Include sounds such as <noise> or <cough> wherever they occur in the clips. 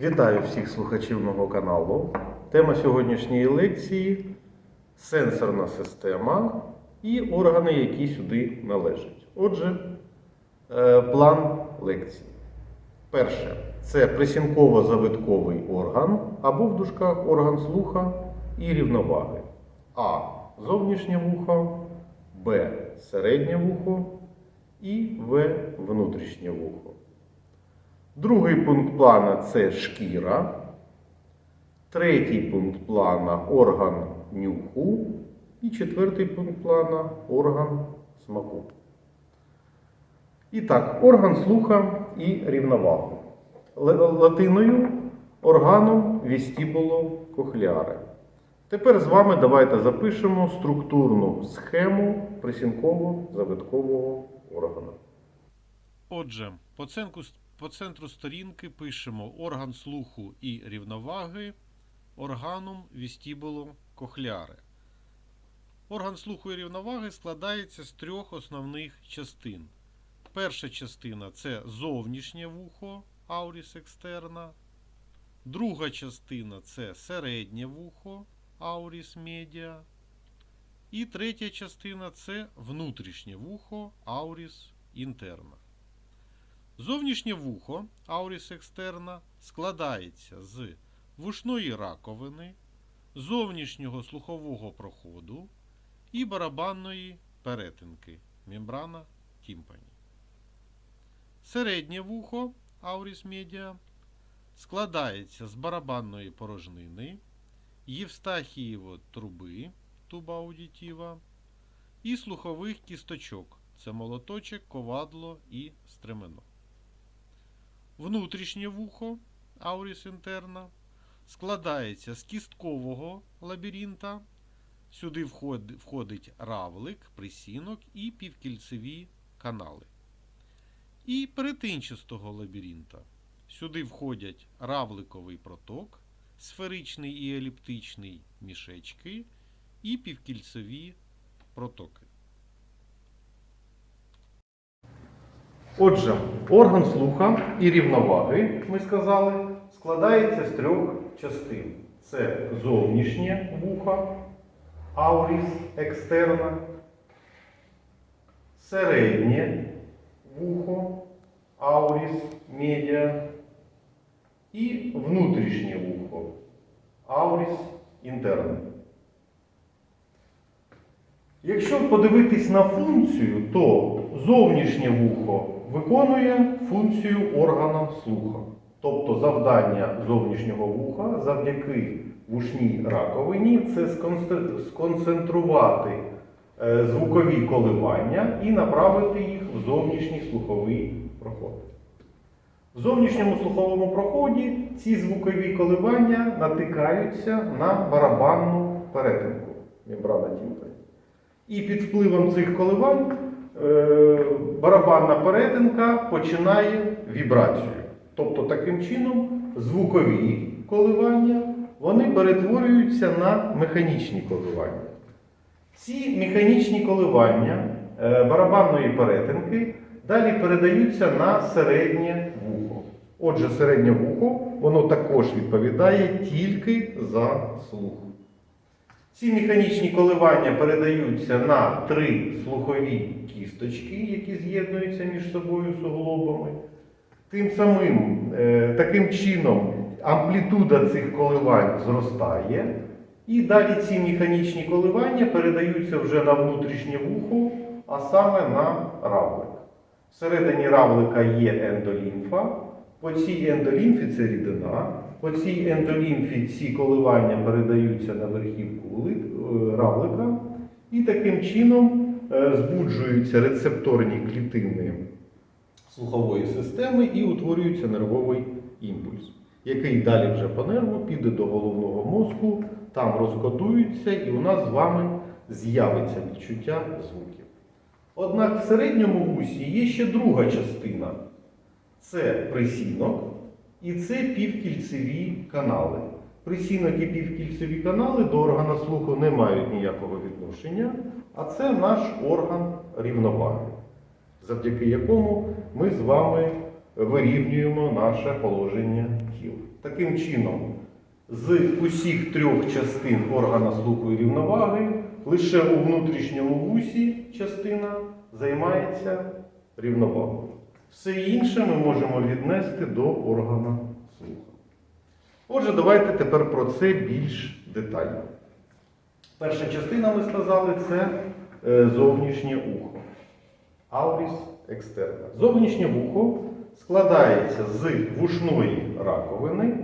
Вітаю всіх слухачів мого каналу. Тема сьогоднішньої лекції сенсорна система і органи, які сюди належать. Отже, е, план лекції. Перше це присінково-завитковий орган або в дужках орган слуха і рівноваги. А. Зовнішнє вухо, Б. Середнє вухо і В. Внутрішнє вухо. Другий пункт плана це шкіра. Третій пункт плана орган нюху. І четвертий пункт плана орган смаку. І так, орган слуха і рівновагу. Латиною органом вестибуло кохлеаре. Тепер з вами давайте запишемо структурну схему присінково-завиткового органу. Отже, по центру, по центру сторінки пишемо орган слуху і рівноваги, органум вестибуло кохляре. Орган слуху і рівноваги складається з трьох основних частин. Перша частина це зовнішнє вухо, ауріс екстерна. Друга частина це середнє вухо, ауріс медіа. І третя частина це внутрішнє вухо, ауріс інтерна. Зовнішнє вухо ауріс екстерна складається з вушної раковини, зовнішнього слухового проходу і барабанної перетинки мембрана тімпані. Середнє вухо ауріс медіа складається з барабанної порожнини, Євстахієво труби туба аудітіва і слухових кісточок це молоточок, ковадло і стремено. Внутрішнє вухо ауріс інтерна складається з кісткового лабіринта. Сюди входить равлик, присінок і півкільцеві канали. І перетинчастого лабіринта. Сюди входять равликовий проток, сферичний і еліптичний мішечки і півкільцеві протоки. Отже, орган слуха і рівноваги, ми сказали, складається з трьох частин: це зовнішнє вухо, ауріс екстерна, середнє вухо, ауріс медіа і внутрішнє вухо, ауріс інтерна. Якщо подивитись на функцію, то зовнішнє вухо виконує функцію органа слуха. Тобто завдання зовнішнього вуха завдяки вушній раковині це сконцентрувати е, звукові коливання і направити їх в зовнішній слуховий проход. В зовнішньому слуховому проході ці звукові коливання натикаються на барабанну перетинку мембрана тімпані. І під впливом цих коливань барабанна перетинка починає вібрацію. Тобто таким чином звукові коливання вони перетворюються на механічні коливання. Ці механічні коливання е, барабанної перетинки далі передаються на середнє вухо. Отже, середнє вухо воно також відповідає тільки за слух. Ці механічні коливання передаються на три слухові кісточки, які з'єднуються між собою суглобами. Тим самим, е, таким чином, амплітуда цих коливань зростає, і далі ці механічні коливання передаються вже на внутрішнє вухо, а саме на равлик. Всередині равлика є ендолімфа. По цій ендолімфі це рідина. По цій ендолімфі ці коливання передаються на верхівку е, равлика. І таким чином е, збуджуються рецепторні клітини слухової системи і утворюється нервовий імпульс, який далі вже по нерву піде до головного мозку, там розкодується, і у нас з вами з'явиться відчуття звуків. Однак в середньому вусі є ще друга частина це присінок і це півкільцеві канали. Присінок і півкільцеві канали до органа слуху не мають ніякого відношення, а це наш орган рівноваги, завдяки якому ми з вами вирівнюємо наше положення тіл. Таким чином, з усіх трьох частин органа слуху і рівноваги лише у внутрішньому вусі частина займається рівновагою. Все інше ми можемо віднести до органа слуху. Отже, давайте тепер про це більш детально. Перша частина, ми сказали, це е, зовнішнє ухо. Ауріс екстерна. Зовнішнє вухо складається з вушної раковини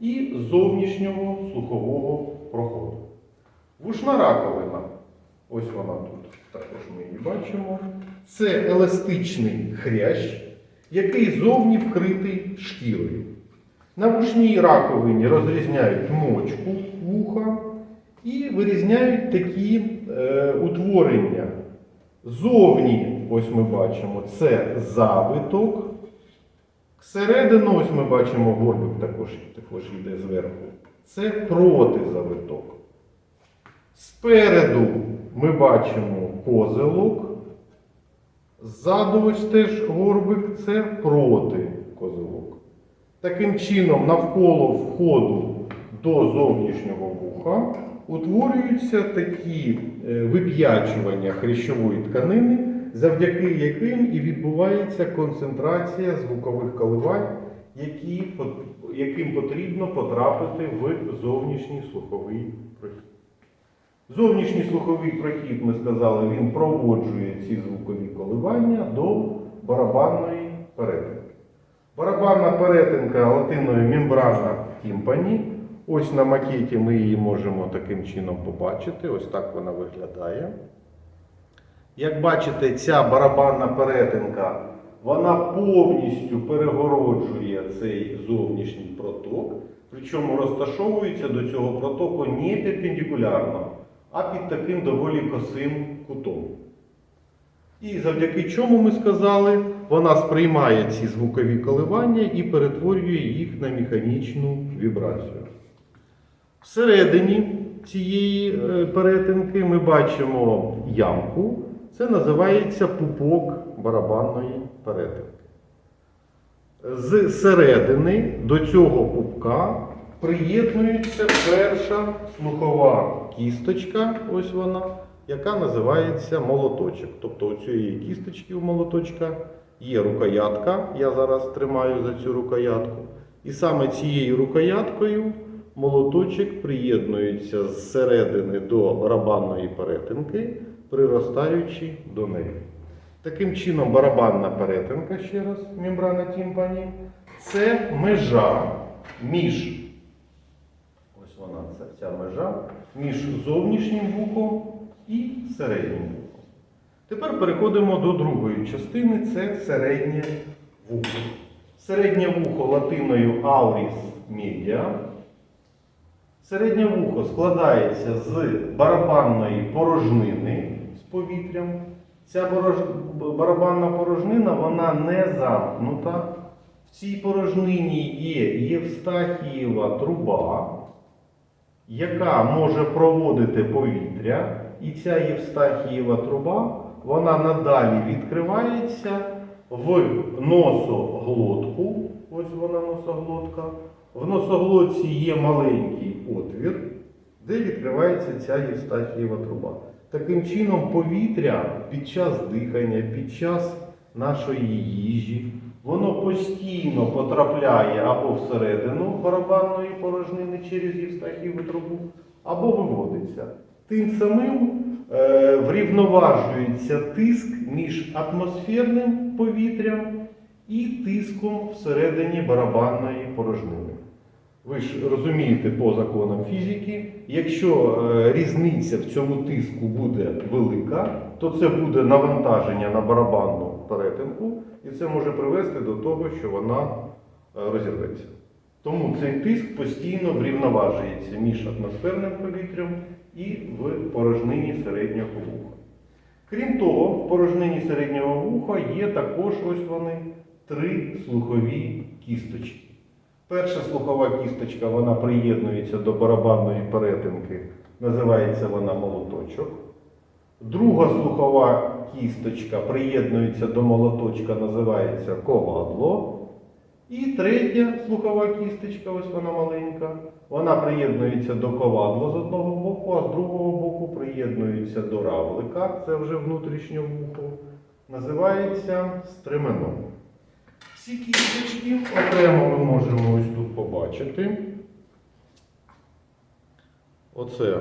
і зовнішнього слухового проходу. Вушна раковина, ось вона тут, також ми її бачимо. Це еластичний хрящ, який зовні вкритий шкірою. На вушній раковині розрізняють мочку вуха і вирізняють такі е, утворення. Зовні, ось ми бачимо, це завиток. Всередину, ось ми бачимо, горбик також, також йде зверху. Це протизавиток. Спереду ми бачимо козелок. Ззаду теж горбик це проти козелок. Таким чином, навколо входу до зовнішнього вуха утворюються такі е, вип'ячування хрящової тканини, завдяки яким і відбувається концентрація звукових коливань, які, яким потрібно потрапити в зовнішній слуховий прохід. Зовнішній слуховий прохід, ми сказали, він проводжує ці звукові коливання до барабанної перетинки. Барабанна перетинка латиною мембрана тімпані. Ось на макеті ми її можемо таким чином побачити. Ось так вона виглядає. Як бачите, ця барабанна перетинка вона повністю перегороджує цей зовнішній проток, причому розташовується до цього протоку не перпендикулярно, а під таким доволі косим кутом. І завдяки чому ми сказали, вона сприймає ці звукові коливання і перетворює їх на механічну вібрацію. Всередині цієї е, перетинки ми бачимо ямку. Це називається пупок барабанної перетинки. З середини до цього пупка приєднується перша слухова кісточка, ось вона, яка називається молоточок. Тобто у цієї кісточки у молоточка є рукоятка. Я зараз тримаю за цю рукоятку. І саме цією рукояткою молоточок приєднується з середини до барабанної перетинки, приростаючи до неї. Таким чином, барабанна перетинка, ще раз, мембрана тімпані, це межа між, ось вона, це ця межа, між зовнішнім вухом і середнім вухом. Тепер переходимо до другої частини, це середнє вухо. Середнє вухо латиною auris media. Середнє вухо складається з барабанної порожнини з повітрям. Ця барабанна порожнина вона не замкнута. В цій порожнині є Євстахієва труба, яка може проводити повітря. І ця Євстахієва труба вона надалі відкривається в носоглотку. Ось вона носоглотка. В носоглотці є маленький отвір, де відкривається ця Євстахієва труба. Таким чином, повітря під час дихання, під час нашої їжі, воно постійно потрапляє або всередину барабанної порожнини через Євстахієву трубу, або виводиться. Тим самим е, врівноважується тиск між атмосферним повітрям і тиском всередині барабанної порожнини. Ви ж розумієте по законам фізики, якщо е, різниця в цьому тиску буде велика, то це буде навантаження на барабанну перетинку, і це може привести до того, що вона е, розірветься. Тому цей тиск постійно врівноважується між атмосферним повітрям і в порожнині середнього вуха. Крім того, в порожнині середнього вуха є також ось вони три слухові кісточки. Перша слухова кісточка вона приєднується до барабанної перетинки, називається вона молоточок. Друга слухова кісточка приєднується до молоточка, називається ковадло. І третя слухова кісточка, ось вона маленька. Вона приєднується до ковадла з одного боку, а з другого боку приєднується до равлика. Це вже внутрішнє вухо. Називається стремено. Ці кісточки окремо ми можемо ось тут побачити. Оце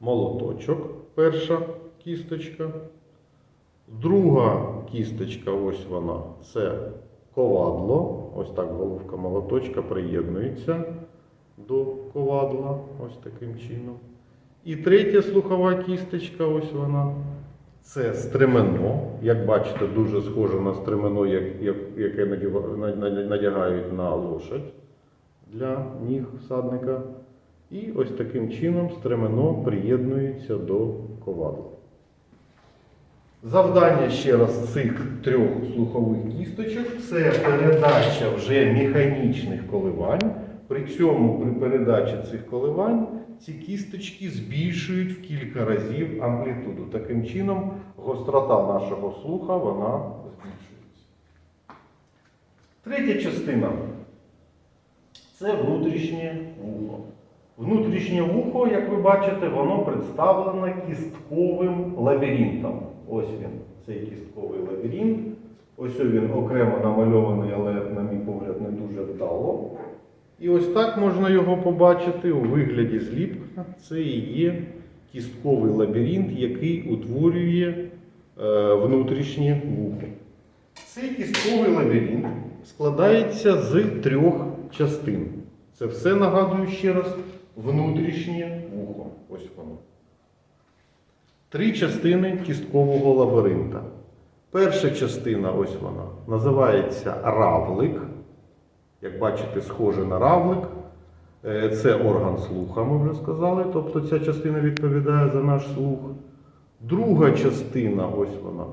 молоточок, перша кісточка. Друга кісточка, ось вона, це ковадло. Ось так головка молоточка приєднується до ковадла, ось таким чином. І третя слухова кісточка, ось вона. Це стремено. Як бачите, дуже схоже на стремено, як, як, яке надягають на лошадь для ніг всадника. І ось таким чином стремено приєднується до ковадла. Завдання ще раз цих трьох слухових кісточок це передача вже механічних коливань. При цьому при передачі цих коливань ці кісточки збільшують в кілька разів амплітуду. Таким чином гострота нашого слуха вона збільшується. Третя частина це внутрішнє вухо. Внутрішнє вухо, як ви бачите, воно представлено кістковим лабіринтом. Ось він, цей кістковий лабіринт. Ось він окремо намальований, але, на мій погляд, не дуже вдало. І ось так можна його побачити у вигляді зліпка. Це і є кістковий лабіринт, який утворює е, внутрішнє вухо. Цей кістковий лабіринт складається з трьох частин. Це все нагадую ще раз внутрішнє вухо. Ось воно. Три частини кісткового лабіринта. Перша частина, ось вона, називається равлик. Як бачите, схоже на равлик. Е, Це орган слуха, ми вже сказали. Тобто ця частина відповідає за наш слух. Друга частина, ось вона,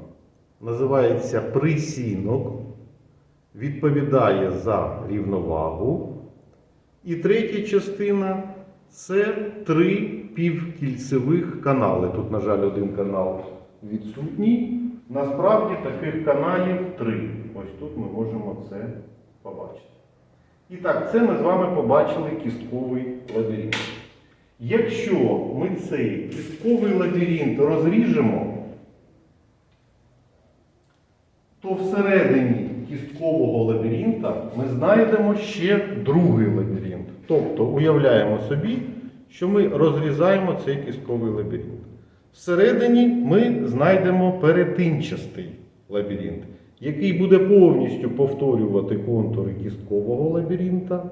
називається присінок. Відповідає за рівновагу. І третя частина це три півкільцевих канали. Тут, на жаль, один канал відсутній. Насправді таких каналів три. Ось тут ми можемо це побачити. І так, це ми з вами побачили кістковий лабіринт. Якщо ми цей кістковий лабіринт розріжемо, то всередині кісткового лабіринта ми знайдемо ще другий лабіринт. Тобто уявляємо собі, що ми розрізаємо цей кістковий лабіринт. Всередині ми знайдемо перетинчастий лабіринт, який буде повністю повторювати контури кісткового лабіринта.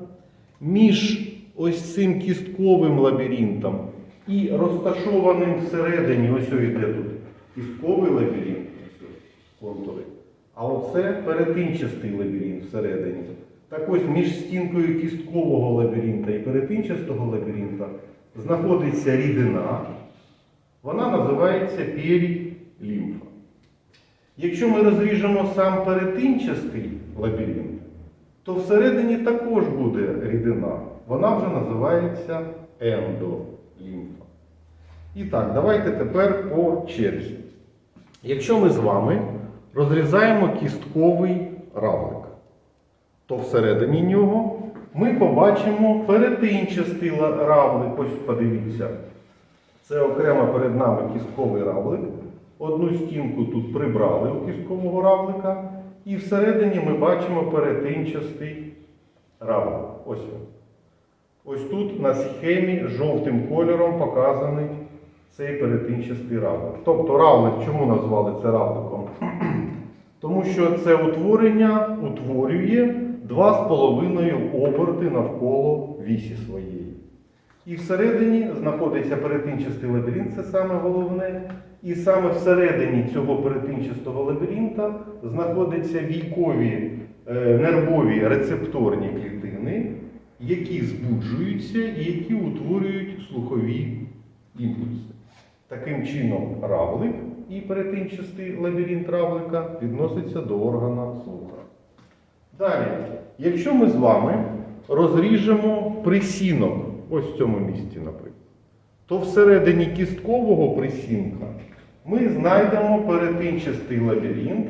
Між ось цим кістковим лабіринтом і розташованим всередині, ось йде тут кістковий лабіринт, контури. А оце перетинчастий лабіринт всередині. Так ось між стінкою кісткового лабіринта і перетинчастого лабіринта знаходиться рідина. Вона називається перілімфа. Якщо ми розріжемо сам перетинчастий лабіринт, то всередині також буде рідина. Вона вже називається ендолімфа. І так, давайте тепер по черзі. Якщо ми з вами розрізаємо кістковий равлик, то всередині нього ми побачимо перетинчастий равлик. Ось подивіться. Це окремо перед нами кістковий равлик. Одну стінку тут прибрали у кісткового равлика. І всередині ми бачимо перетинчастий равлик. Ось він. Ось тут на схемі жовтим кольором показаний цей перетинчастий равлик. Тобто равлик, чому назвали це равликом? <clears throat> Тому що це утворення утворює 2,5 оберти навколо вісі своєї. І всередині знаходиться перетинчастий лабіринт, це саме головне. І саме всередині цього перетинчастого лабіринта знаходяться війкові е, нервові рецепторні клітини, які збуджуються і які утворюють слухові імпульси. Таким чином, равлик і перетинчастий лабіринт равлика відноситься до органа слуха. Далі, якщо ми з вами розріжемо присінок, ось в цьому місці, наприклад, то всередині кісткового присінка ми знайдемо перетинчастий лабіринт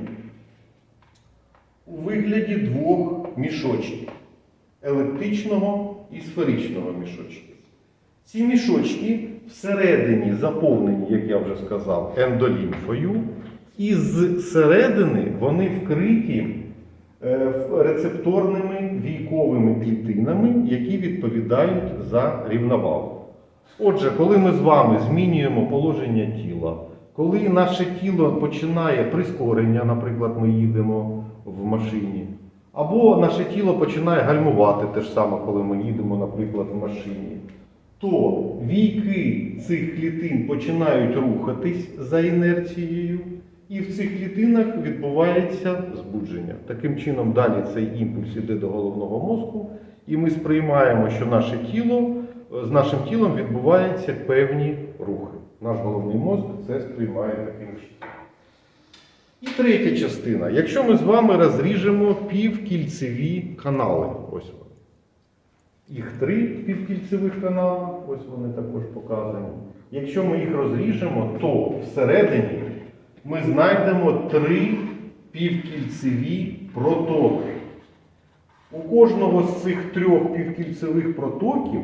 у вигляді двох мішочки елептичного і сферичного мішочки. Ці мішочки всередині заповнені, як я вже сказав, ендолімфою, і з середини вони вкриті рецепторними війковими клітинами, які відповідають за рівновагу. Отже, коли ми з вами змінюємо положення тіла, коли наше тіло починає прискорення, наприклад, ми їдемо в машині, або наше тіло починає гальмувати те ж саме, коли ми їдемо, наприклад, в машині, то війки цих клітин починають рухатись за інерцією, і в цих клітинах відбувається збудження. Таким чином, далі цей імпульс іде до головного мозку, і ми сприймаємо, що наше тіло з нашим тілом відбуваються певні рухи. Наш головний мозк це сприймає таким чином. І третя частина. Якщо ми з вами розріжемо півкільцеві канали, ось вони. Їх три півкільцевих канали, ось вони також показані. Якщо ми їх розріжемо, то всередині ми знайдемо три півкільцеві протоки. У кожного з цих трьох півкільцевих протоків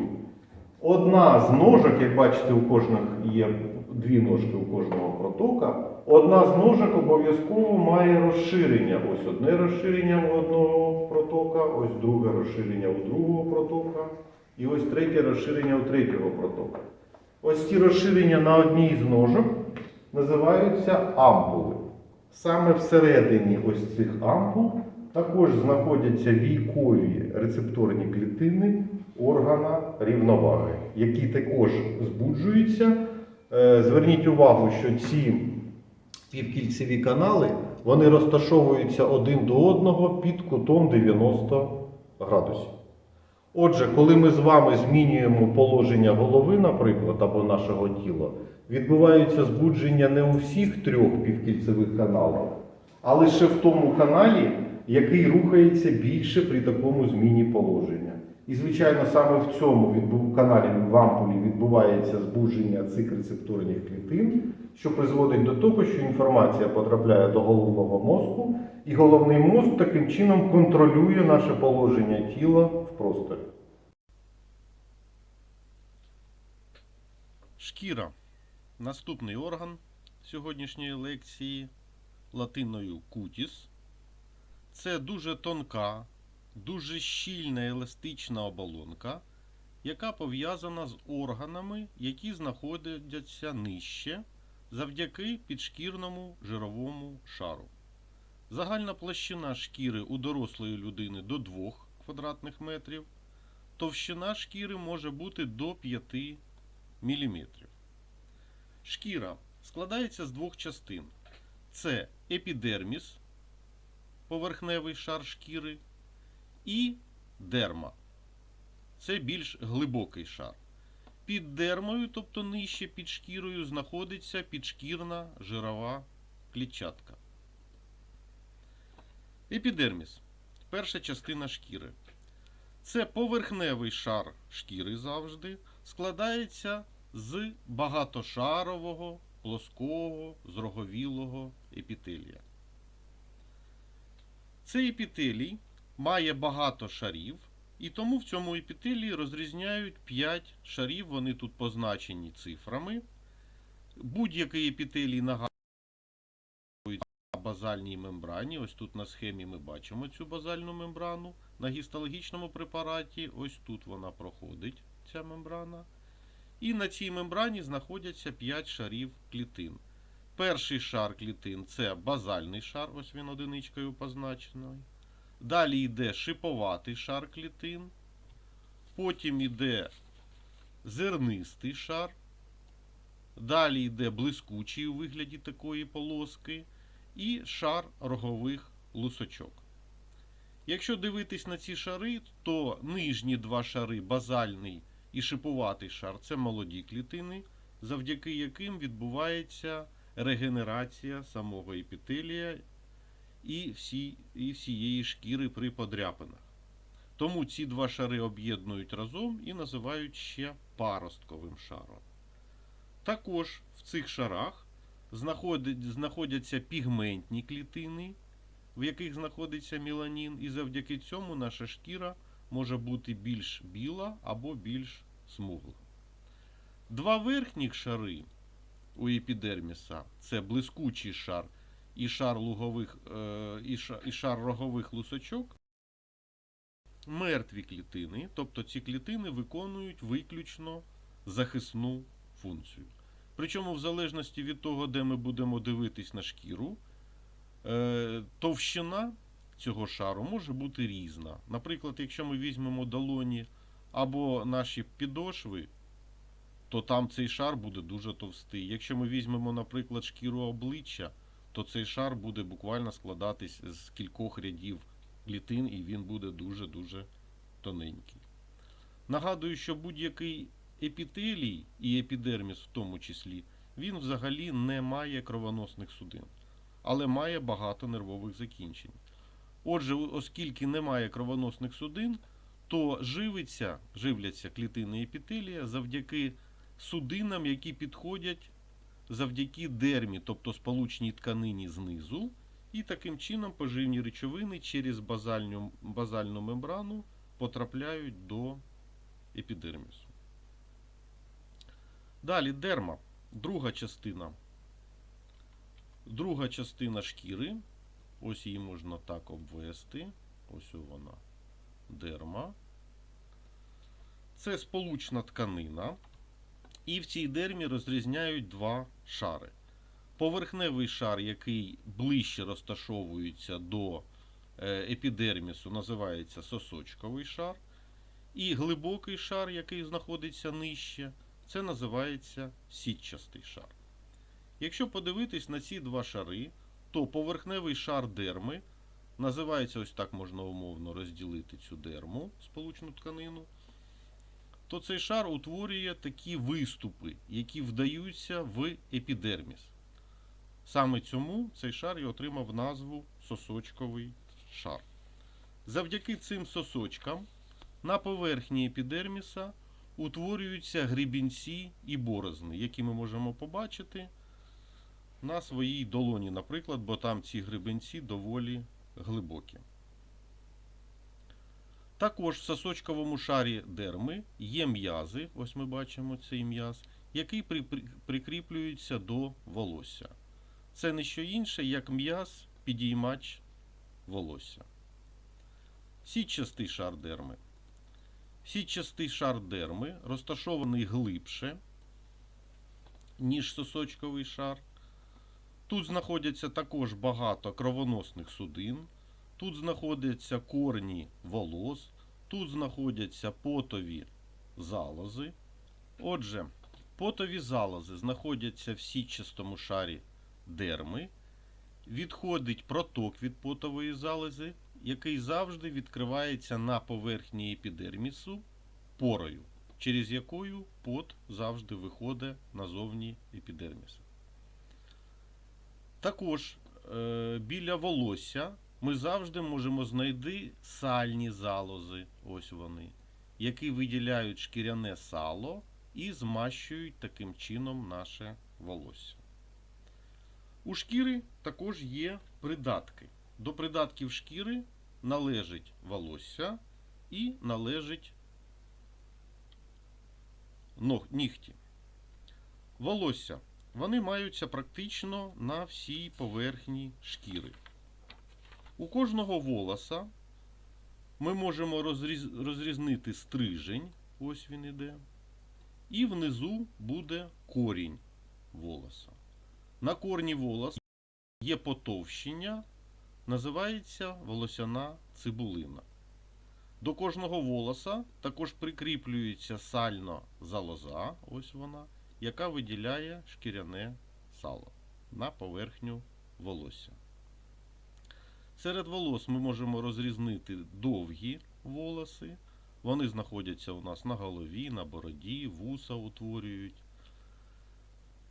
одна з ножок, як бачите, у кожних є дві ножки у кожного протока, одна з ножок обов'язково має розширення. Ось одне розширення у одного протока, ось друге розширення у другого протока, і ось третє розширення у третього протока. Ось ці розширення на одній з ножок називаються ампули. Саме всередині ось цих ампул також знаходяться війкові рецепторні клітини органа рівноваги, які також збуджуються. Е, Зверніть увагу, що ці півкільцеві канали вони розташовуються один до одного під кутом 90 градусів. Отже, коли ми з вами змінюємо положення голови, наприклад, або нашого тіла, відбувається збудження не у всіх трьох півкільцевих каналах, а лише в тому каналі, який рухається більше при такому зміні положення. І, звичайно, саме в цьому каналі в ампулі відбувається збудження цих рецепторних клітин, що призводить до того, що інформація потрапляє до головного мозку, і головний мозк таким чином контролює наше положення тіла в просторі. Шкіра. Наступний орган сьогоднішньої лекції латиною кутіс. Це дуже тонка, дуже щільна еластична оболонка, яка пов'язана з органами, які знаходяться нижче завдяки підшкірному жировому шару. Загальна площина шкіри у дорослої людини до 2 квадратних метрів. Товщина шкіри може бути до 5 мм. Шкіра складається з двох частин: це епідерміс, поверхневий шар шкіри, і дерма. Це більш глибокий шар. Під дермою, тобто нижче під шкірою, знаходиться підшкірна жирова клітчатка. Епідерміс перша частина шкіри. Це поверхневий шар шкіри завжди, складається з багатошарового, плоского, зроговілого епітелія. Цей епітелій має багато шарів, і тому в цьому епітелії розрізняють 5 шарів, вони тут позначені цифрами. Будь-який епітелій нагадує базальній мембрані. Ось тут на схемі ми бачимо цю базальну мембрану. На гістологічному препараті ось тут вона проходить, ця мембрана. І на цій мембрані знаходяться 5 шарів клітин. Перший шар клітин це базальний шар, ось він одиничкою позначений. Далі йде шиповатий шар клітин. Потім йде зернистий шар. Далі йде блискучий у вигляді такої полоски. І шар рогових лусочок. Якщо дивитись на ці шари, то нижні два шари, базальний і шипуватий шар це молоді клітини, завдяки яким відбувається регенерація самого епітелія і, всі, і всієї шкіри при подряпинах. Тому ці два шари об'єднують разом і називають ще паростковим шаром. Також в цих шарах знаходять- знаходяться пігментні клітини, в яких знаходиться меланін, і завдяки цьому наша шкіра може бути більш біла або більш смугла. Два верхніх шари у епідерміса це блискучий шар і шар, лугових, е, і шар, і шар рогових лусочок. Мертві клітини, тобто ці клітини виконують виключно захисну функцію. Причому, в залежності від того, де ми будемо дивитись на шкіру, е, товщина цього шару може бути різна. Наприклад, якщо ми візьмемо долоні або наші підошви, то там цей шар буде дуже товстий. Якщо ми візьмемо, наприклад, шкіру обличчя, то цей шар буде буквально складатись з кількох рядів клітин, і він буде дуже-дуже тоненький. Нагадую, що будь-який епітелій і епідерміс в тому числі, він взагалі не має кровоносних судин, але має багато нервових закінчень. Отже, оскільки немає кровоносних судин, то живиться, живляться клітини епітелія завдяки судинам, які підходять завдяки дермі, тобто сполучній тканині знизу, і таким чином поживні речовини через базальну, базальну мембрану потрапляють до епідермісу. Далі дерма, друга частина. Друга частина шкіри. Ось її можна так обвести. Ось вона. Дерма. Це сполучна тканина. І в цій дермі розрізняють два шари. Поверхневий шар, який ближче розташовується до е, епідермісу, називається сосочковий шар. І глибокий шар, який знаходиться нижче, це називається сітчастий шар. Якщо подивитись на ці два шари, то поверхневий шар дерми називається ось так можна умовно розділити цю дерму, сполучну тканину, то цей шар утворює такі виступи, які вдаються в епідерміс. Саме цьому цей шар і отримав назву сосочковий шар. Завдяки цим сосочкам на поверхні епідерміса утворюються грібінці і борозни, які ми можемо побачити на своїй долоні, наприклад, бо там ці грибенці доволі глибокі. Також в сосочковому шарі дерми є м'язи, ось ми бачимо цей м'яз, який при- при- прикріплюється до волосся. Це не що інше, як м'яз підіймач волосся. Сітчастий шар дерми. Сітчастий шар дерми розташований глибше, ніж сосочковий шар. Тут знаходяться також багато кровоносних судин. Тут знаходяться корні волос, тут знаходяться потові залози. Отже, потові залози знаходяться в сітчастому шарі дерми. Відходить проток від потової залози, який завжди відкривається на поверхні епідермісу порою, через якою пот завжди виходить назовні епідерміса. Також е, біля волосся ми завжди можемо знайти сальні залози, ось вони, які виділяють шкіряне сало і змащують таким чином наше волосся. У шкіри також є придатки. До придатків шкіри належить волосся і належить нігті. Волосся. Вони маються практично на всій поверхні шкіри. У кожного волоса ми можемо розріз... розрізнити стрижень, ось він іде, і внизу буде корінь волоса. На корні волоса є потовщення, називається волосяна цибулина. До кожного волоса також прикріплюється сально залоза, ось вона, яка виділяє шкіряне сало на поверхню волосся. Серед волос ми можемо розрізнити довгі волоси. Вони знаходяться у нас на голові, на бороді, вуса утворюють.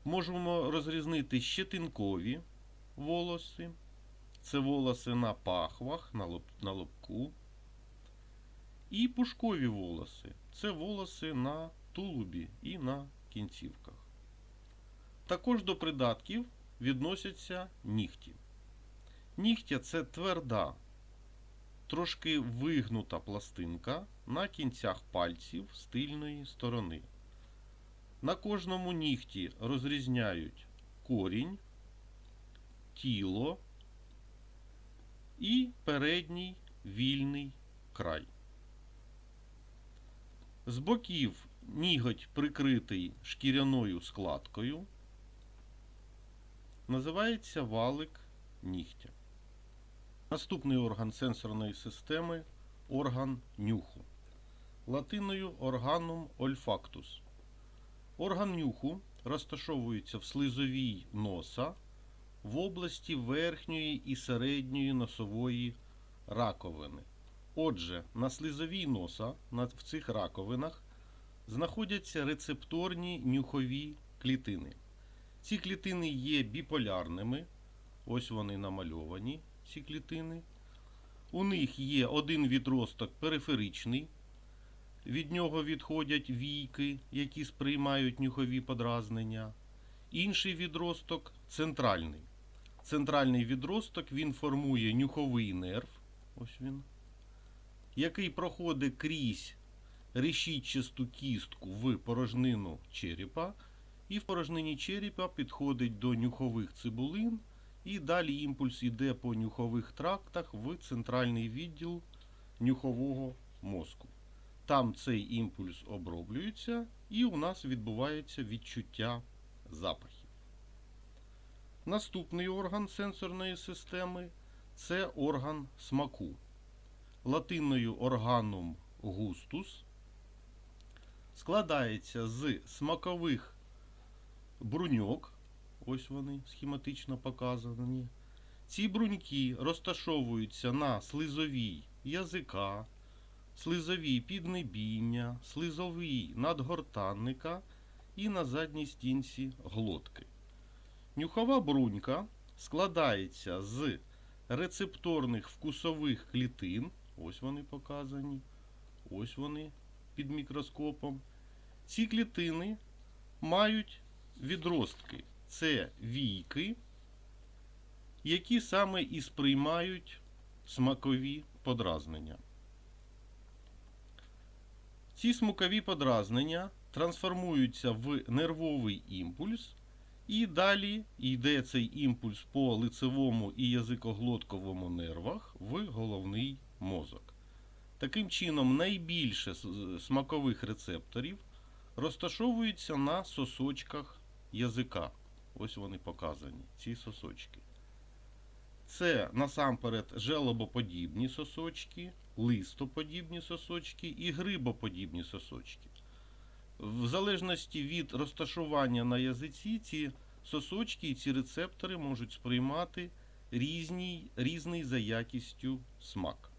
Можемо розрізнити щетинкові волоси. Це волоси на пахвах, на, лоб, на лобку. І пушкові волоси. Це волоси на тулубі і на кінцівках. Також до придатків відносяться нігті. Нігтя це тверда, трошки вигнута пластинка на кінцях пальців з тильної сторони. На кожному нігті розрізняють корінь, тіло і передній вільний край. З боків ніготь прикритий шкіряною складкою. Називається валик нігтя. Наступний орган сенсорної системи орган нюху. Латиною органум olfactus. Орган нюху розташовується в слизовій носа в області верхньої і середньої носової раковини. Отже, на слизовій носа в цих раковинах знаходяться рецепторні нюхові клітини. Ці клітини є біполярними. Ось вони намальовані, ці клітини. У них є один відросток периферичний. Від нього відходять війки, які сприймають нюхові подразнення. Інший відросток центральний. Центральний відросток він формує нюховий нерв. Ось він. Який проходить крізь решітчасту кістку в порожнину черепа, і в порожнині черепа підходить до нюхових цибулин, і далі імпульс йде по нюхових трактах в центральний відділ нюхового мозку. Там цей імпульс оброблюється, і у нас відбувається відчуття запахів. Наступний орган сенсорної системи це орган смаку. Латиною органум густус складається з смакових бруньок. Ось вони схематично показані. Ці бруньки розташовуються на слизовій язика, слизовій піднебіння, слизовій надгортанника і на задній стінці глотки. Нюхова брунька складається з рецепторних вкусових клітин. Ось вони показані. Ось вони під мікроскопом. Ці клітини мають відростки. Це війки, які саме і сприймають смакові подразнення. Ці смакові подразнення трансформуються в нервовий імпульс, і далі йде цей імпульс по лицевому і язикоглотковому нервах в головний мозок. Таким чином, найбільше смакових рецепторів розташовуються на сосочках язика. Ось вони показані, ці сосочки. Це насамперед желобоподібні сосочки, листоподібні сосочки і грибоподібні сосочки. В залежності від розташування на язиці, ці сосочки і ці рецептори можуть сприймати різний, різний за якістю смак.